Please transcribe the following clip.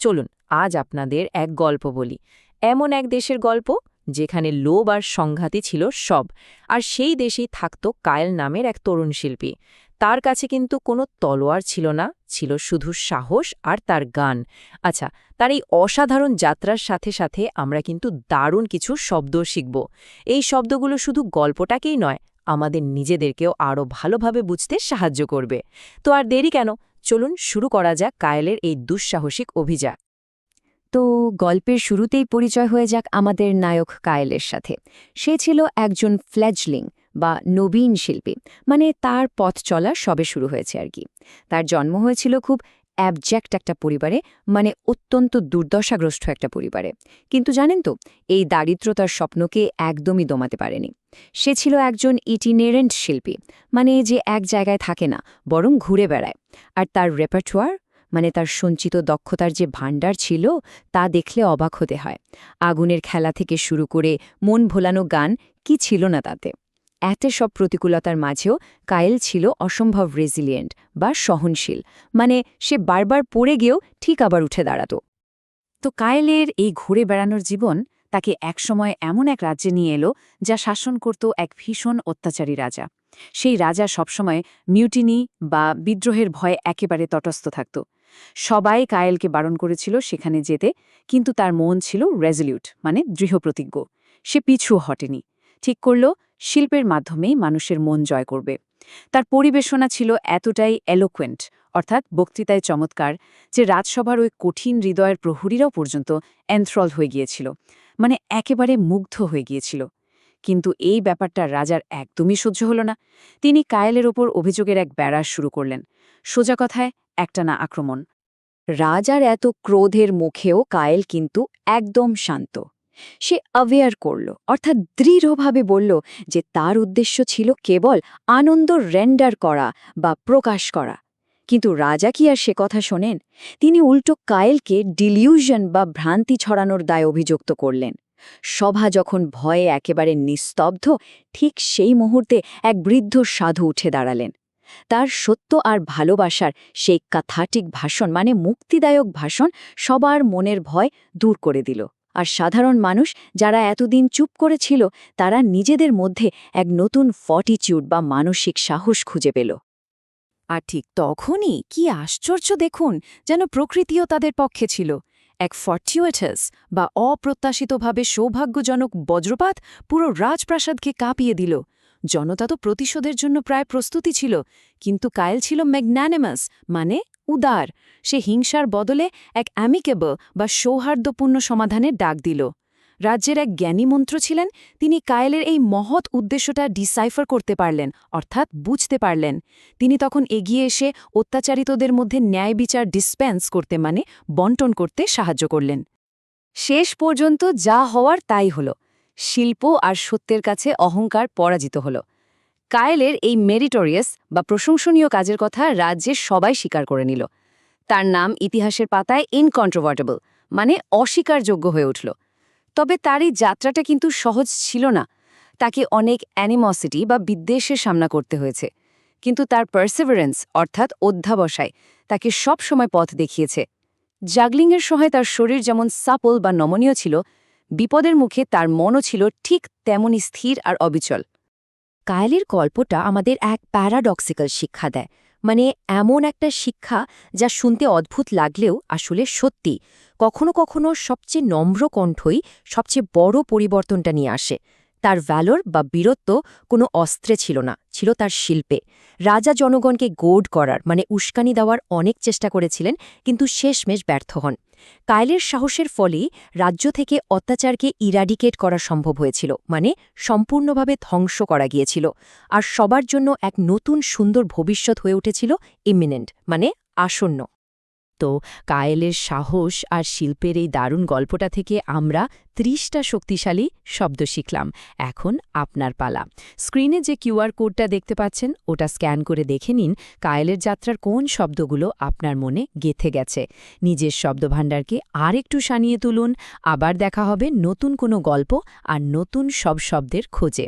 চলুন, আজ আপনাদের এক গল্প বলি। এমন এক দেশের গল্প, যেখানে লোভ আর সংঘাতই ছিল সব, আর সেই দেশেই থাকত কায়েল নামের এক তরুণ শিল্পী। তার কাছে কিন্তু কোনো তলোয়ার ছিল না, ছিল শুধু সাহস আর তার গান। আচ্ছা তার এই অসাধারণ যাত্রার সাথে সাথে আমরা কিন্তু দারুণ কিছু শব্দ শিখব। এই শব্দগুলো শুধু গল্পটাকেই নয়, আমাদের নিজেদেরকেও আরও ভালোভাবে বুঝতে সাহায্য করবে। তো আর দেরি কেন? চলুন শুরু করা যাক কায়েলের এই দুঃসাহসিক অভিযান। তো গল্পের শুরুতেই পরিচয় হয়ে যাক আমাদের নায়ক কায়েলের সাথে। সে ছিল একজন ফ্ল্যাজলিং বা নবীন শিল্পী মানে তার পথ চলা সবে শুরু হয়েছে আর কি। তার জন্ম হয়েছিল খুব অ্যাবজেক্ট একটা পরিবারে মানে অত্যন্ত দুর্দশাগ্রস্ত একটা পরিবারে। কিন্তু জানেন তো, এই দারিদ্রতার স্বপ্নকে একদমই দমাতে পারেনি। সে ছিল একজন ইটিনেরেন্ট শিল্পী মানে যে এক জায়গায় থাকে না, বরং ঘুরে বেড়ায়। আর তার রেপার্টোয়ার মানে তার সঞ্চিত দক্ষতার যে ভাণ্ডার ছিল, তা দেখলে অবাক হতে হয়। আগুনের খেলা থেকে শুরু করে মন ভোলানো গান কি ছিল না তাতে? এত সব প্রতিকূলতার মাঝেও কায়েল ছিল অসম্ভব রেজিলিয়েন্ট বা সহনশীল। মানে সে বারবার পড়ে গিয়েও ঠিক আবার উঠে দাঁড়াত। তো কায়েলের এই ঘুরে বেড়ানোর জীবন তাকে একসময় এমন এক রাজ্যে নিয়ে এলো যা শাসন করত এক ভীষণ অত্যাচারী রাজা। সেই রাজা সবসময় মিউটিনি বা বিদ্রোহের ভয়ে একেবারে তটস্থ থাকত। সবাই কায়েলকে বারণ করেছিল সেখানে যেতে, কিন্তু তার মন ছিল রেজলিউট মানে দৃঢ়প্রতিজ্ঞ। সে পিছু হটেনি। ঠিক করল, শিল্পের মাধ্যমেই মানুষের মন জয় করবে। তার পরিবেশনা ছিল এতটাই এলোকুয়েন্ট অর্থাৎ বক্তৃতায় চমৎকার, যে রাজসভার ওই কঠিন হৃদয়ের প্রহরীরাও পর্যন্ত এনথ্রল হয়ে গিয়েছিল মানে একেবারে মুগ্ধ হয়ে গিয়েছিল। কিন্তু এই ব্যাপারটা রাজার একদমই সহ্য হল না। তিনি কায়েলের ওপর অভিযোগের এক ব্যারাস শুরু করলেন, সোজা কথায় একটানা আক্রমণ। রাজার এত ক্রোধের মুখেও কায়েল কিন্তু একদম শান্ত। সে অ্যাওয়ার করল, অর্থাৎ দৃঢ়ভাবে বলল যে তার উদ্দেশ্য ছিল কেবল আনন্দ রেন্ডার করা বা প্রকাশ করা। কিন্তু রাজা কি আর সে কথা শোনেন? তিনি উল্টো কায়েলকে ডিলিউশন বা ভ্রান্তি ছড়ানোর দায় অভিযুক্ত করলেন। সভা যখন ভয়ে একেবারে নিস্তব্ধ, ঠিক সেই মুহূর্তে এক বৃদ্ধ সাধু উঠে দাঁড়ালেন। তার সত্য আর ভালোবাসার সেই কাথাটিক ভাষণ মানে মুক্তিদায়ক ভাষণ, সবার মনের ভয় দূর করে দিল। আর সাধারণ মানুষ যারা এতদিন চুপ করেছিল, তারা নিজেদের মধ্যে এক নতুন ফটিচিউড বা মানসিক সাহস খুঁজে পেল। আর ঠিক তখনই কি আশ্চর্য দেখুন যেন প্রকৃতিও তাদের পক্ষে ছিল। এক ফর্টিউয়েটাস বা অপ্রত্যাশিতভাবে সৌভাগ্যজনক বজ্রপাত পুরো রাজপ্রাসাদকে কাঁপিয়ে দিল। জনতা তো প্রতিশোধের জন্য প্রায় প্রস্তুতি ছিল, কিন্তু কায়েল ছিল ম্যাগন্যানিমাস মানে উদার। সে হিংসার বদলে এক অ্যামিকেবল বা সৌহার্দ্যপূর্ণ সমাধানের ডাক দিল। রাজ্যের এক জ্ঞানী মন্ত্র ছিলেন, তিনি কায়েলের এই মহৎ উদ্দেশ্যটা ডিসাইফার করতে পারলেন, অর্থাৎ বুঝতে পারলেন। তিনি তখন এগিয়ে এসে অত্যাচারিতদের মধ্যে ন্যায় বিচার ডিসপেন্স করতে মানে বন্টন করতে সাহায্য করলেন। শেষ পর্যন্ত যা হওয়ার তাই হল। শিল্প আর সত্যের কাছে অহংকার পরাজিত হল। কায়েলের এই মেরিটোরিয়াস বা প্রশংসনীয় কাজের কথা রাজ্যের সবাই স্বীকার করে নিল। তার নাম ইতিহাসের পাতায় ইনকন্ট্রোভার্টেবল মানে অস্বীকারযোগ্য হয়ে উঠল। তবে তার এই যাত্রাটা কিন্তু সহজ ছিল না। তাকে অনেক অ্যানিমসিটি বা বিদ্বেষের সামনা করতে হয়েছে। কিন্তু তার পার্সিভারেন্স অর্থাৎ অধ্যাবসায়, তাকে সব সময় পথ দেখিয়েছে। জাগলিংয়ের সময় তার শরীর যেমন সাপল বা নমনীয় ছিল, বিপদের মুখে তার মনও ছিল ঠিক তেমনই স্থির আর অবিচল। কায়েলের গল্পটা আমাদের এক প্যারাডক্সিক্যাল শিক্ষা দেয়। মানে এমন একটা শিক্ষা যা শুনতে অদ্ভুত লাগলেও আসলে সত্যি। কখনো কখনো সবচেয়ে নম্র কণ্ঠই সবচেয়ে বড় পরিবর্তনটা নিয়ে আসে। তার ভ্যালোর বা বীরত্ব কোনো অস্ত্রে ছিল না, ছিল তার শিল্পে। রাজা জনগণকে গোড করার মানে উস্কানি দেওয়ার অনেক চেষ্টা করেছিলেন, কিন্তু শেষমেশ ব্যর্থ হন। কায়েলের সাহসের ফলেই রাজ্য থেকে অত্যাচারকে ইরাডিকেট করা সম্ভব হয়েছিল মানে সম্পূর্ণভাবে ধ্বংস করা গিয়েছিল, আর সবার জন্য এক নতুন সুন্দর ভবিষ্যৎ হয়ে উঠেছিল ইমিনেন্ট মানে আসন্ন। তো কায়েলের সাহস আর শিল্পের এই দারুণ গল্পটা থেকে আমরা ত্রিশটা শক্তিশালী শব্দ শিখলাম। এখন আপনার পালা। স্ক্রিনে যে কিউআর কোডটা দেখতে পাচ্ছেন, ওটা স্ক্যান করে দেখে নিন কায়েলের যাত্রার কোন শব্দগুলো আপনার মনে গেথে গেছে। নিজের শব্দভাণ্ডারকে আর একটু সানিয়ে তুলুন। আবার দেখা হবে নতুন কোনো গল্প আর নতুন সব শব্দের খোঁজে।